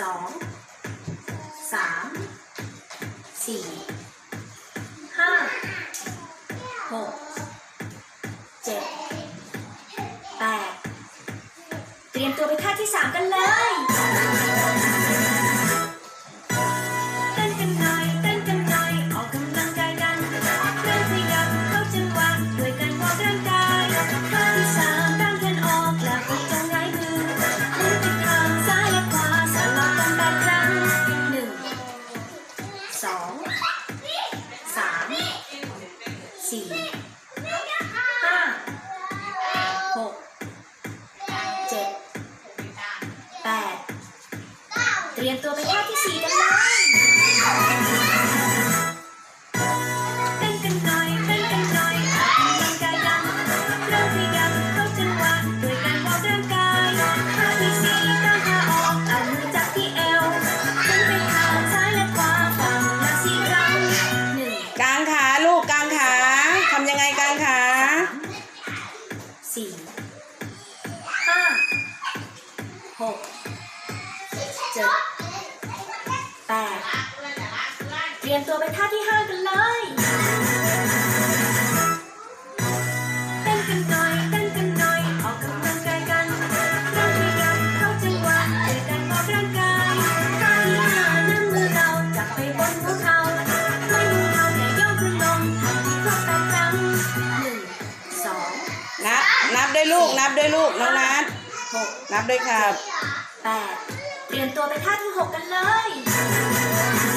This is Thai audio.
สองสามสี่ห้าหกเจ็ดแปดเตรียมตัวไปท่าที่สามกันเลย สองสามสี่ห้าหกเจ็ดแปดเตรียมตัวไปท่าที่สี่กันเล เจ็ดแปดเตรียมตัวไปท่าที่ห้ากันเลยเต้นกันหน่อยเต้นกันหน่อยออกกำลังกายกันเริ่มขยับเข้าจังหวะด้วยการออกร่างกายท่าที่ห้านั่งมือเราจับไปบนหัวเข่าไม่มือเราแต่ย่อขึ้นลงทำที่ครบแปดครั้งหนึ่งสองนับนับด้วยลูกนับด้วยลูกน้องนัดหกนับด้วยครับแปด เตรียมตัวไปท่าที่หกกันเลย